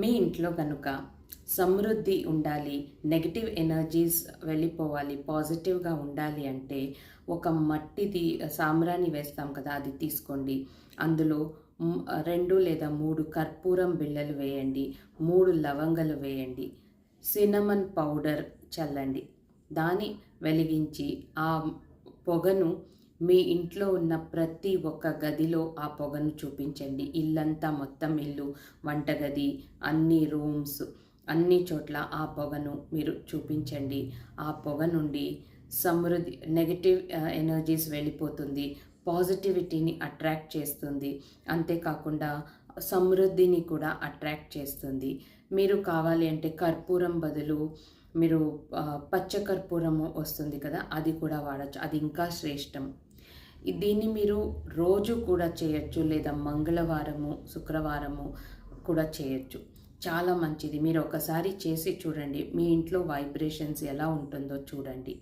మీ ఇంట్లో కనుక సమృద్ధి ఉండాలి నెగిటివ్ ఎనర్జీస్ వెళ్ళిపోవాలి పాజిటివ్గా ఉండాలి అంటే ఒక మట్టిది సాంబ్రాణి వేస్తాం కదా అది తీసుకోండి. అందులో రెండు లేదా మూడు కర్పూరం బిళ్ళలు వేయండి మూడు లవంగలు వేయండి సినమన్ పౌడర్ చల్లండి. దాన్ని వెలిగించి ఆ పొగను మీ ఇంట్లో ఉన్న ప్రతి ఒక్క గదిలో ఆ పొగను చూపించండి. ఇల్లంతా మొత్తం ఇల్లు వంటగది అన్ని రూమ్స్ అన్ని చోట్ల ఆ పొగను మీరు చూపించండి. ఆ పొగ నుండి సమృద్ధి నెగటివ్ ఎనర్జీస్ వెళ్ళిపోతుంది. పాజిటివిటీని అట్రాక్ట్ చేస్తుంది. అంతేకాకుండా సమృద్ధిని కూడా అట్రాక్ట్ చేస్తుంది. మీరు కావాలి అంటే కర్పూరం బదులు మీరు పచ్చ కర్పూరము వస్తుంది కదా అది కూడా వాడచ్చు. అది ఇంకా శ్రేష్టం. దీన్ని మీరు రోజు కూడా చేయొచ్చు లేదా మంగళవారము శుక్రవారము కూడా చేయొచ్చు. చాలా మంచిది. మీరు ఒకసారి చేసి చూడండి. మీ ఇంట్లో వైబ్రేషన్స్ ఎలా ఉంటుందో చూడండి.